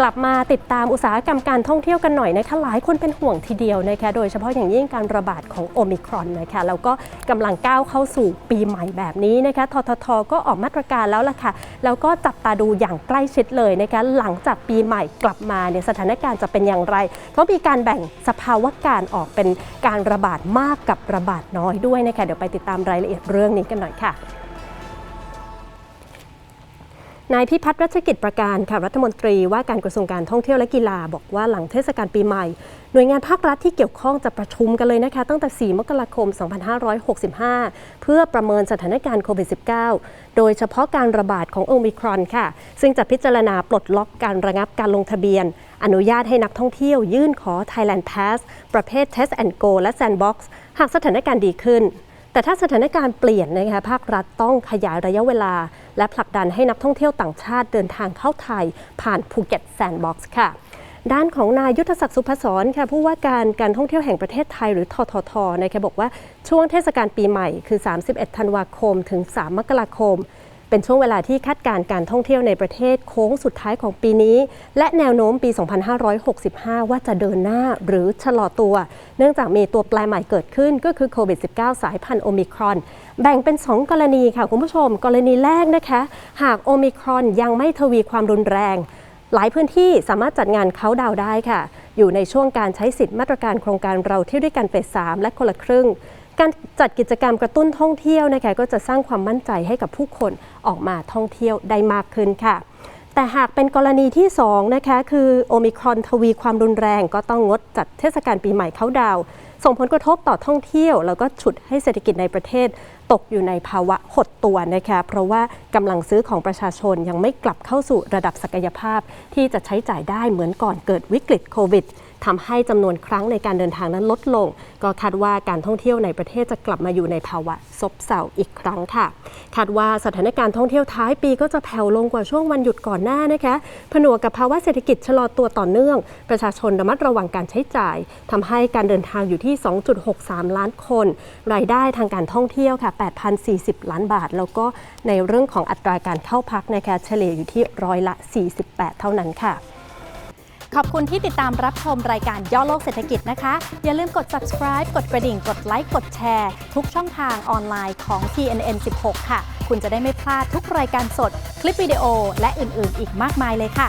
กลับมาติดตามอุตสาหกรรมการท่องเที่ยวกันหน่อยนะคะหลายคนเป็นห่วงทีเดียวนะคะโดยเฉพาะอย่างยิ่งการระบาดของโอมิครอนนะคะแล้วก็กำลังก้าวเข้าสู่ปีใหม่แบบนี้นะคะทททก็ออกมาตรการแล้วล่ะค่ะแล้วก็จับตาดูอย่างใกล้ชิดเลยนะคะหลังจากปีใหม่กลับมาเนี่ยสถานการณ์จะเป็นอย่างไรเพราะมีการแบ่งสภาวะการออกเป็นการระบาดมากกับระบาดน้อยด้วยนะคะเดี๋ยวไปติดตามรายละเอียดเรื่องนี้กันหน่อยค่ะ นายพิพัฒน์รัชกิจประการค่ะรัฐมนตรีว่าการกระทรวงการท่องเที่ยวและกีฬาบอกว่าหลังเทศกาลปีใหม่ หน่วยงานภาครัฐที่เกี่ยวข้องจะประชุมกันเลยนะคะ ตั้งแต่ 4 มกราคม 2565 เพื่อประเมินสถานการณ์โควิด -19 โดยเฉพาะการระบาดของโอมิครอนค่ะ ซึ่งจะพิจารณาปลดล็อกการระงับการลงทะเบียน อนุญาตให้นักท่องเที่ยวยื่นขอ Thailand Pass ประเภท Test and Go และ Sandbox หากสถานการณ์ดีขึ้น แต่ถ้าสถานการณ์เปลี่ยนนะคะภาครัฐต้องขยายระยะเวลา และผลักดันให้นักท่องเที่ยวต่างชาติเดินทางเข้าไทย ผ่านภูเก็ตแซนด์บ็อกซ์ค่ะด้านของนายยุทธศักดิ์สุพศรค่ะผู้ว่าการการท่องเที่ยวแห่งประเทศไทยหรือทททนะคะบอกว่าช่วงเทศกาลปีใหม่คือ 31 ธันวาคมถึง 3 มกราคม เป็นช่วงเวลาที่คาดการณ์การท่องเที่ยวในประเทศโค้งสุดท้ายของปีนี้ และแนวโน้มปี 2565 ว่าจะเดินหน้าหรือชะลอตัว เนื่องจากมีตัวแปรใหม่เกิดขึ้นก็คือโควิด -19 สายพันธุ์โอมิครอน แบ่งเป็น 2 กรณีค่ะคุณผู้ชม กรณีแรกนะคะ หากโอมิครอนยังไม่ทวีความรุนแรง หลายพื้นที่สามารถจัดงานเขาดาวได้ค่ะ อยู่ในช่วงการใช้สิทธิมาตรการโครงการเราเที่ยวด้วยกันเฟส3และคนละครึ่ง การจัดกิจกรรมกระตุ้นท่องเที่ยวนะคะก็จะสร้างความมั่นใจให้กับผู้คนออกมาท่องเที่ยวได้มากขึ้นค่ะ แต่หากเป็นกรณีที่2นะคะคือโอมิครอนทวีความรุนแรง ก็ต้องงดจัดเทศกาลปีใหม่เขาดาวส่งผลกระทบต่อท่องเที่ยว แล้วก็ฉุดให้เศรษฐกิจในประเทศ ตกอยู่ในภาวะหดตัวนะคะเพราะว่ากำลังซื้อของประชาชนยังไม่กลับเข้าสู่ระดับศักยภาพ ที่จะใช้จ่ายได้เหมือนก่อนเกิดวิกฤตโควิด ทำให้จำนวนครั้งในการเดินทางนั้นลดลง ก็คาดว่าการท่องเที่ยวในประเทศจะกลับมาอยู่ในภาวะซบเซาอีกครั้งค่ะ คาดว่าสถานการณ์ท่องเที่ยวท้ายปีก็จะแผ่วลงกว่าช่วงวันหยุดก่อนหน้านะคะผนวกกับภาวะเศรษฐกิจชะลอตัวต่อเนื่อง ประชาชนระมัดระวังการใช้จ่ายทำให้การเดินทางอยู่ที่ 2.63 ล้านคน รายได้ทางการท่องเที่ยวค่ะ 8,040 ล้านบาท แล้วก็ในเรื่องของอัตราการเข้าพักนะคะเฉลี่ยอยู่ที่ร้อยละ 48 เท่านั้นค่ะ ขอบคุณที่ติดตามรับชมรายการย่อโลกเศรษฐกิจนะคะ อย่าลืมกด subscribe กดกระดิ่ง กดไลค์ กดแชร์ ทุกช่องทางออนไลน์ของ TNN 16 ค่ะ คุณจะได้ไม่พลาดทุกรายการสด คลิปวิดีโอ และอื่น ๆ อีกมากมายเลยค่ะ